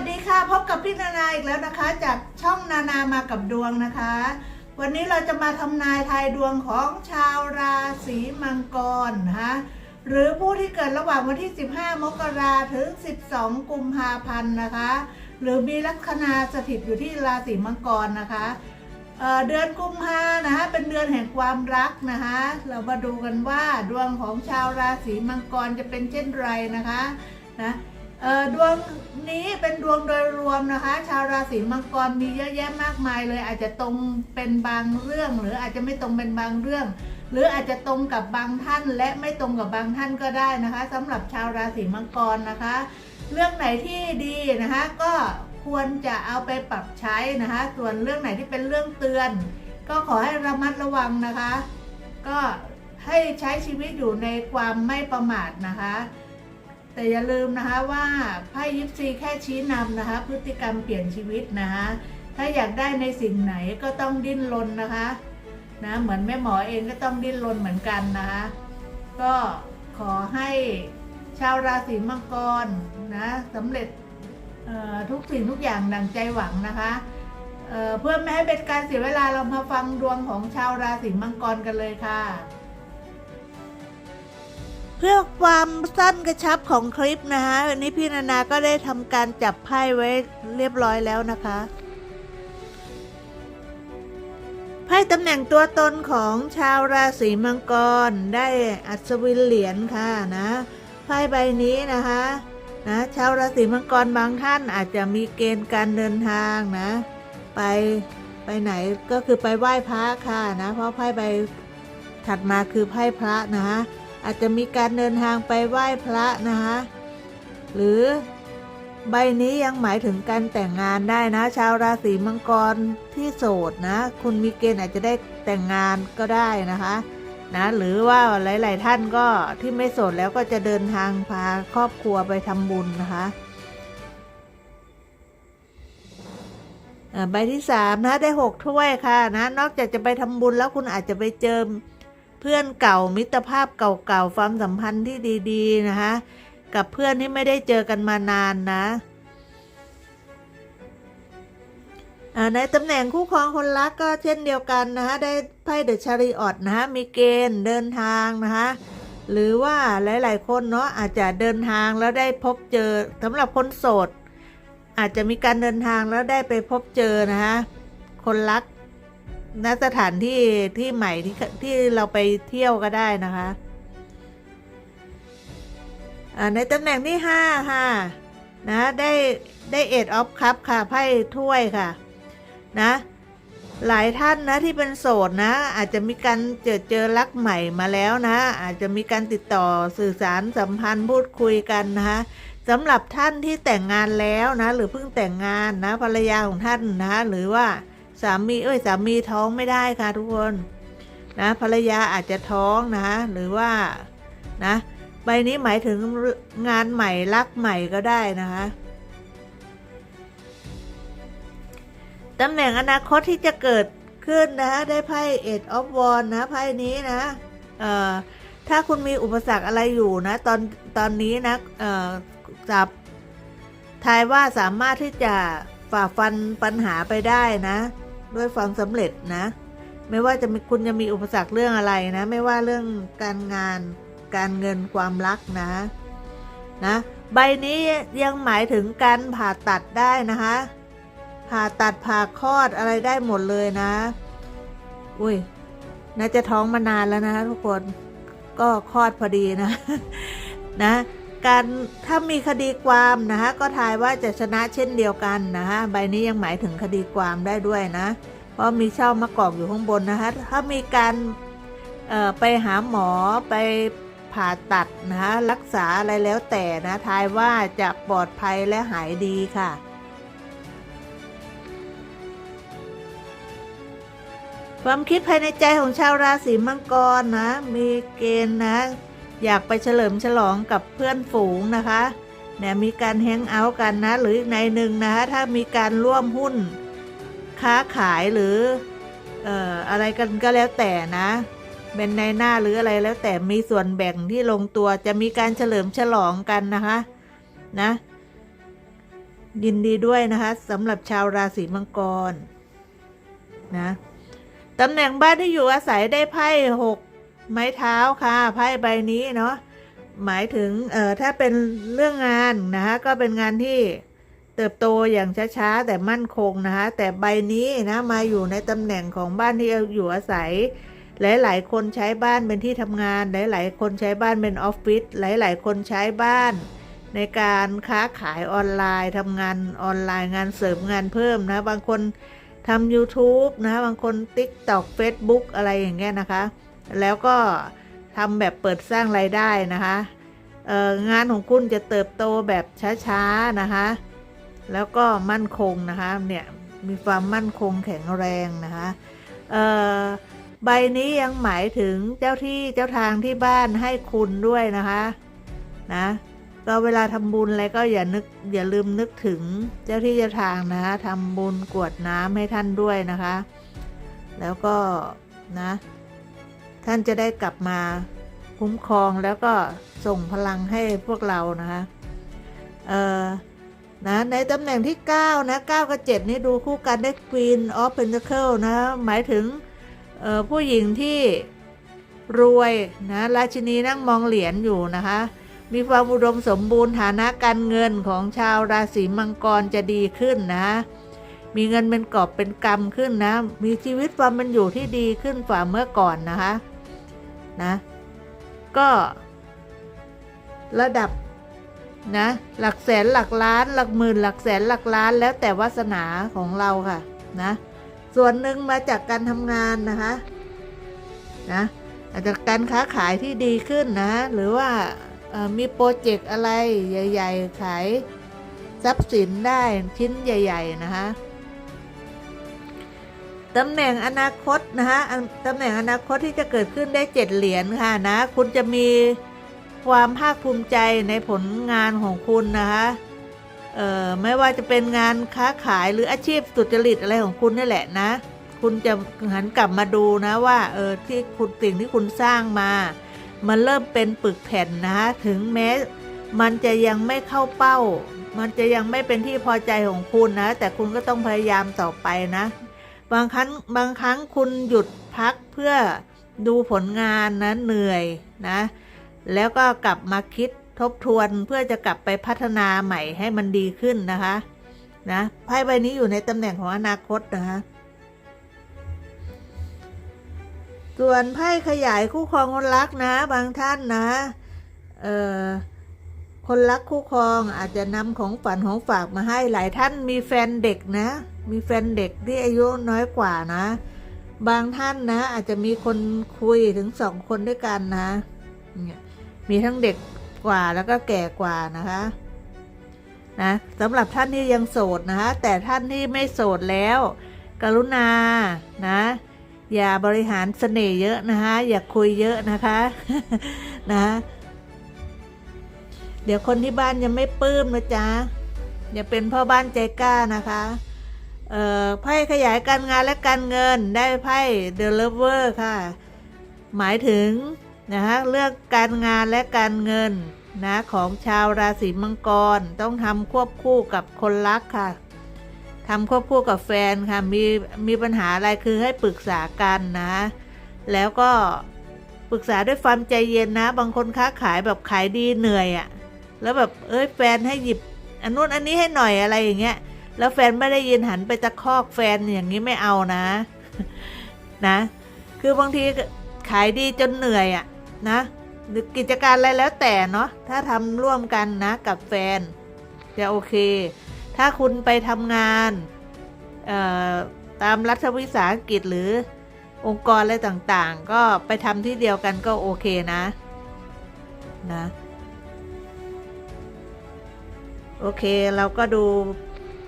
สดีค่ะ พบกับพี่นานาอีกแล้วนะคะ จากช่องนานามากับดวงนะคะ วันนี้เราจะมาทำนายทายดวงของชาวราศีมังกรนะคะหรือผู้ที่เกิดระหว่างวันที่ 15 มกราถึง 12 กุมภาพันธ์นะคะ หรือมีลัคนาสถิตอยู่ที่ราศีมังกรนะคะเเดือนกุมภานะคะเป็นเดือนแห่งความรักนะคะ เรามาดูกันว่าดวงของชาวราศีมังกรจะเป็นเช่นไรนะคะนะ ดวงนี้เป็นดวงโดยรวมนะคะ ชาวราศีมังกรมีเยอะแยะมากมายเลย อาจจะตรงเป็นบางเรื่อง หรืออาจจะไม่ตรงเป็นบางเรื่อง หรืออาจจะตรงกับบางท่าน และไม่ตรงกับบางท่านก็ได้นะคะสำหรับชาวราศีมังกรนะคะ เรื่องไหนที่ดีนะคะก็ควรจะเอาไปปรับใช้นะคะ ส่วนเรื่องไหนที่เป็นเรื่องเตือน ก็ขอให้ระมัดระวังนะคะ ก็ให้ใช้ชีวิตอยู่ในความไม่ประมาทนะคะ แต่อย่าลืมนะคะว่าไพ่ยิปซีแค่ชี้นำนะคะ พฤติกรรมเปลี่ยนชีวิตนะคะถ้าอยากได้ในสิ่งไหนก็ต้องดิ้นรนนะคะนะเหมือนแม่หมอเองก็ต้องดิ้นรนเหมือนกันนะคะก็ขอให้ชาวราศีมังกรนะสำเร็จทุกสิ่งทุกอย่างดังใจหวังนะคะเเพื่อไม่ให้เป็นการเสียเวลาเรามาฟังดวงของชาวราศีมังกรกันเลยค่ะ เพื่อความสั้นกระชับของคลิปนะคะวันนี้พี่นานาก็ได้ทำการจับไพ่ไว้เรียบร้อยแล้วนะคะไพ่ตำแหน่งตัวตนของชาวราศีมังกรได้อัศวินเหรียญค่ะนะไพ่ใบนี้นะคะนะชาวราศีมังกรบางท่านอาจจะมีเกณฑ์การเดินทางนะ ไปไปไหนก็คือไปไหว้พระค่ะนะ เพราะไพ่ใบถัดมาคือไพ่พระนะคะ อาจจะมีการเดินทางไปไหว้พระนะคะหรือใบนี้ยังหมายถึงการแต่งงานได้นะ ชาวราศีมังกรที่โสดนะ คุณมีเกณฑ์อาจจะได้แต่งงานก็ได้นะคะนะหรือว่าหลาย ๆ ท่านก็ที่ไม่โสดแล้วก็จะเดินทางพาครอบครัวไปทำบุญนะคะใบที่สามนะได้หกถ้วยค่ะนะนอกจากจะไปทำบุญแล้วคุณอาจจะไปเจอ เพื่อนเก่ามิตรภาพเก่าๆความสัมพันธ์ที่ดีๆนะคะกับเพื่อนที่ไม่ได้เจอกันมานานนะในตำแหน่งคู่ครองคนรักก็เช่นเดียวกันนะคะได้ไพ่เดอะชาริออตนะคะมีเกณฑ์เดินทางนะคะหรือว่าหลาย ๆ คนเนาะอาจจะเดินทางแล้วได้พบเจอสำหรับคนโสด อาจจะมีการเดินทางแล้วได้ไปพบเจอนะคะคนรัก ณสถานที่ที่ใหม่ที่ที่เราไปเที่ยวก็ได้นะคะในตำแหน่งที่ห้าค่ะนะได้ได้เอ็ดออฟคัพค่ะไพ่ถ้วยค่ะนะหลายท่านนะที่เป็นโสดนะ อาจจะมีการเจอเจอรักใหม่มาแล้วนะ อาจจะมีการติดต่อสื่อสารสัมพันธ์พูดคุยกันนะคะสำหรับท่านที่แต่งงานแล้วนะ หรือเพิ่งแต่งงานนะภรรยาของท่านนะหรือว่า สามีเอ้ยสามีท้องไม่ได้ค่ะทุกคนนะภรรยาอาจจะท้องนะหรือว่านะใบนี้หมายถึงงานใหม่รักใหม่ก็ได้นะคะตำแหน่งอนาคตที่จะเกิดขึ้นนะได้ไพ่เอ็ดออฟวอนนะไพ่นี้นะเอ่อถ้าคุณมีอุปสรรคอะไรอยู่นะตอนตอนนี้นะเอ่อจับทายว่าสามารถที่จะฝ่าฟันปัญหาไปได้นะ ด้วยความสำเร็จนะ ไม่ว่าจะมีคุณจะมีอุปสรรคเรื่องอะไรนะ ไม่ว่าเรื่องการงานการเงินความรักนะ นะ ใบนี้ยังหมายถึงการผ่าตัดได้นะคะ ผ่าตัดผ่าคลอดอะไรได้หมดเลยนะ อุ้ยน่าจะท้องมานานแล้วนะคะทุกคนก็คลอดพอดีนะ นะ การถ้ามีคดีความนะคะก็ทายว่าจะชนะเช่นเดียวกันนะคะใบนี้ยังหมายถึงคดีความได้ด้วยนะ เพราะมีเช่ามะกอกอยู่ข้างบนนะคะถ้ามีการไปหาหมอไปผ่าตัดนะคะรักษาอะไรแล้วแต่นะทายว่าจะปลอดภัยและหายดีค่ะความคิดภายในใจของชาวราศีมังกรนะ มีเกณฑ์นะ อยากไปเฉลิมฉลองกับเพื่อนฝูงนะคะเนี่ยมีการแฮงเอาท์กันนะ หรืออีกในหนึ่งนะคะถ้ามีการร่วมหุ้นค้าขายหรือเอ่ออะไรกันก็แล้วแต่นะ เป็นในหน้าหรืออะไรแล้วแต่มีส่วนแบ่งที่ลงตัวจะมีการเฉลิมฉลองกันนะคะนะยินดีด้วยนะคะสำหรับชาวราศีมังกรนะตำแหน่งบ้านที่อยู่อาศัยได้ไพ่หก ไม้เท้าค่ะไพ่ใบนี้เนาะหมายถึงเอ่อถ้าเป็นเรื่องงานนะคะก็เป็นงานที่เติบโตอย่างช้าๆแต่มั่นคงนะคะแต่ใบนี้นะมาอยู่ในตำแหน่งของบ้านที่อยู่อาศัย หลายๆคนใช้บ้านเป็นที่ทำงาน หลาย ๆ คนใช้บ้านเป็นออฟฟิศหลาย ๆ คนใช้บ้าน ในการค้าขายออนไลน์ทำงานออนไลน์งานเสริมงานเพิ่มนะบางคนทำ YouTube นะบางคน TikTok Facebook อะไรอย่างเงี้ยนะคะ แล้วก็ทำแบบเปิดสร้างไรายได้นะคะงานของคุณจะเติบโตแบบช้าๆนะคะ แล้วก็มั่นคงนะคะเนี่ยมีความมั่นคงแข็งแรงนะคะใบนี้ยังหมายถึงเจ้าที่เจ้าทางที่บ้านให้คุณด้วยนะคะนะก็เวลาทำบุญอะไรก็อย่านึกอย่าลืมนึกถึงเจ้าที่เจ้าทางนะคะทำบุญกวดน้ำให้ท่านด้วยนะคะ แล้วก็นะ ท่านจะได้กลับมาคุ้มครองแล้วก็ส่งพลังให้พวกเรานะคะเอ่อนะในตำแหน่งที่ 9 นะ 9 กับ 7 นี่ดูคู่กันได้ Queen of Pentacle นะ หมายถึงผู้หญิงที่รวยนะราชินีนั่งมองเหรียญอยู่นะคะ มีความอุดมสมบูรณ์ฐานะการเงินของชาวราศีมังกรจะดีขึ้นนะ มีเงินเป็นกอบเป็นกำขึ้นนะ มีชีวิตความเป็นอยู่ที่ดีขึ้นกว่าเมื่อก่อนนะคะ นะ ก็ ระดับนะ หลักแสนหลักล้าน หลักหมื่น หลักแสนหลักล้านแล้วแต่วาสนาของเราค่ะ นะ ส่วนหนึ่งมาจากการทำงานนะคะนะอาจจะการค้าขายที่ดีขึ้นนะ หรือว่ามีโปรเจกต์อะไรใหญ่ ๆ ขายทรัพย์สินได้ชิ้นใหญ่ ๆ นะคะ ตำแหน่งอนาคตนะคะตำแหน่งอนาคตที่จะเกิดขึ้นได้เจ็ดเหรียญค่ะนะ คุณจะมีความภาคภูมิใจในผลงานของคุณนะคะเอ่อไม่ว่าจะเป็นงานค้าขายหรืออาชีพสุจริตอะไรของคุณนี่แหละนะ คุณจะหันกลับมาดูนะว่าเออที่คุณสิ่งที่คุณสร้างมา มันเริ่มเป็นปึกแผ่นนะคะถึงแม้มันจะยังไม่เข้าเป้า มันจะยังไม่เป็นที่พอใจของคุณนะ แต่คุณก็ต้องพยายามต่อไปนะ บางครั้งบางครั้งคุณหยุดพักเพื่อดูผลงานนะเหนื่อยนะ แล้วก็กลับมาคิดทบทวนเพื่อจะกลับไปพัฒนาใหม่ให้มันดีขึ้นนะคะนะไพ่ใบนี้อยู่ในตำแหน่งของอนาคตนะคะส่วนไพ่ขยายคู่ครองคนรักนะ บางท่านนะ เออ คนรักคู่ครองอาจจะนำของฝันของฝากมาให้หลายท่านมีแฟนเด็กนะ มีแฟนเด็กที่อายุน้อยกว่านะ บางท่านนะ อาจจะมีคนคุยถึงสองคนด้วยกันนะ มีทั้งเด็กกว่าแล้วก็แก่กว่านะคะนะสำหรับท่านที่ยังโสดนะคะ แต่ท่านที่ไม่โสดแล้ว กรุณานะ อย่าบริหารเสน่ห์เยอะนะคะ อย่าคุยเยอะนะคะ นะ เดี๋ยวคนที่บ้านยังไม่ปลื้มนะจ๊ะอย่าเป็นพ่อบ้านใจกล้านะคะเอ่อไพ่ขยายการงานและการเงินได้ไพ่เดลิเวอร์ค่ะ หมายถึงนะคะเรื่องการงานและการเงินนะของชาวราศีมังกรต้องทำควบคู่กับคนรักค่ะทำควบคู่กับแฟนค่ะมีมีปัญหาอะไรคือให้ปรึกษากันนะ แล้วก็ปรึกษาด้วยความใจเย็นนะ บางคนค้าขายแบบขายดีเหนื่อยอะ่ะ แล้วแบบเอ้ยแฟนให้หยิบอันนู้นอันนี้ให้หน่อยอะไรอย่างเงี้ย แล้วแฟนไม่ได้ยินหันไปตะคอกแฟนอย่างนี้ไม่เอานะ นะ คือบางทีขายดีจนเหนื่อยอะนะหรือกิจการอะไรแล้วแต่เนาะถ้าทำร่วมกันนะกับแฟน จะโอเค ถ้าคุณไปทำงานตามรัฐวิสาหกิจหรือองค์กรอะไรต่างๆ ก็ไปทำที่เดียวกันก็โอเคนะ นะ โอเคเราก็ดู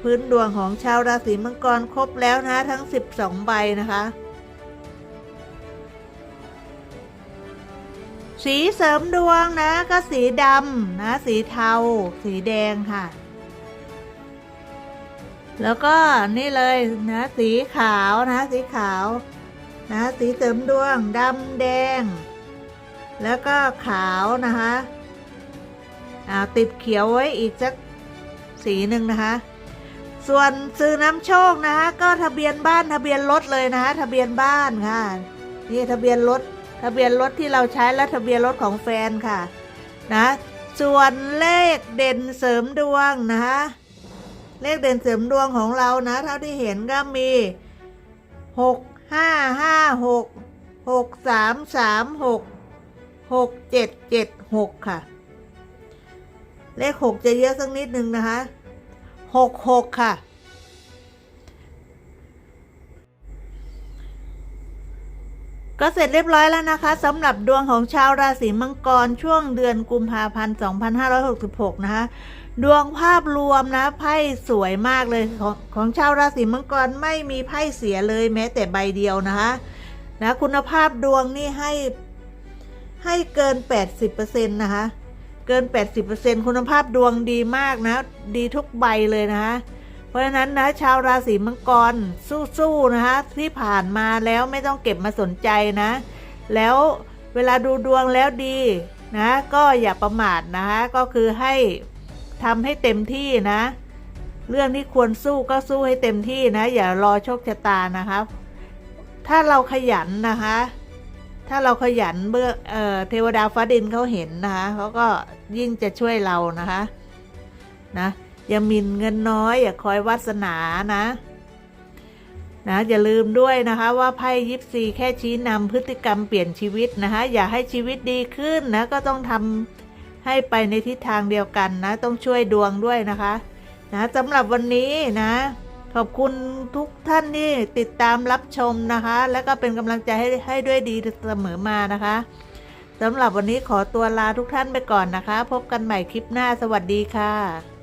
พื้นดวงของชาวราศีมังกรครบแล้วนะ ทั้ง 12 ใบนะคะ สีเสริมดวงนะก็สีดำนะ สีเทา สีแดงค่ะ แล้วก็นี่เลยนะสีขาวนะ สีขาวนะสีเสริมดวงดำแดง แล้วก็ขาวนะคะอ่าติดเขียวไว้อีกสัก สีหนึ่งนะคะ ส่วนซื้อน้ำโชคนะคะก็ทะเบียนบ้านทะเบียนรถเลยนะคะทะเบียนบ้านค่ะนี่ทะเบียนรถทะเบียนรถที่เราใช้และทะเบียนรถของแฟนค่ะนะส่วนเลขเด่นเสริมดวงนะคะเลขเด่นเสริมดวงของเรานะ เท่าที่เห็นก็มีหกห้าห้าหกหกสามสามหกหกเจ็ดเจ็ดหกค่ะ เลขหกจะเยอะสักนิดนึงนะคะหกหกค่ะ ก็เสร็จเรียบร้อยแล้วนะคะสำหรับดวงของชาวราศีมังกรช่วงเดือนกุมภาพันธ์ 2566 นะคะดวงภาพรวมนะไพ่สวยมากเลยของของชาวราศีมังกรไม่มีไพ่เสียเลยแม้แต่ใบเดียวนะคะนะคุณภาพดวงนี่ให้ให้เกิน 80%นะคะ เกิน 80%คุณภาพดวงดีมากนะ ดีทุกใบเลยนะคะเพราะฉะนั้นนะชาวราศีมังกรสู้ๆนะคะที่ผ่านมาแล้วไม่ต้องเก็บมาสนใจนะ แล้วเวลาดูดวงแล้วดีนะ ก็อย่าประมาทนะคะก็คือให้ทำให้เต็มที่นะ เรื่องที่ควรสู้ก็สู้ให้เต็มที่นะ อย่ารอโชคชะตานะคะ ถ้าเราขยันนะคะ ถ้าเราขยันเบื้อเออเทวดาฟ้าดินเขาเห็นนะคะเขาก็ยิ่งจะช่วยเรานะคะนะอย่ามินเงินน้อยอย่าคอยวาสนานะนะอย่าลืมด้วยนะคะว่าไพ่ยิปซีแค่ชี้นำพฤติกรรมเปลี่ยนชีวิตนะคะอย่าให้ชีวิตดีขึ้นนะก็ต้องทำให้ไปในทิศทางเดียวกันนะ ต้องช่วยดวงด้วยนะคะนะสำหรับวันนี้นะ ขอบคุณทุกท่านที่ติดตามรับชมนะคะ และก็เป็นกำลังใจให้ให้ด้วยดีเสมอมานะคะสำหรับวันนี้ขอตัวลาทุกท่านไปก่อนนะคะ พบกันใหม่คลิปหน้าสวัสดีค่ะ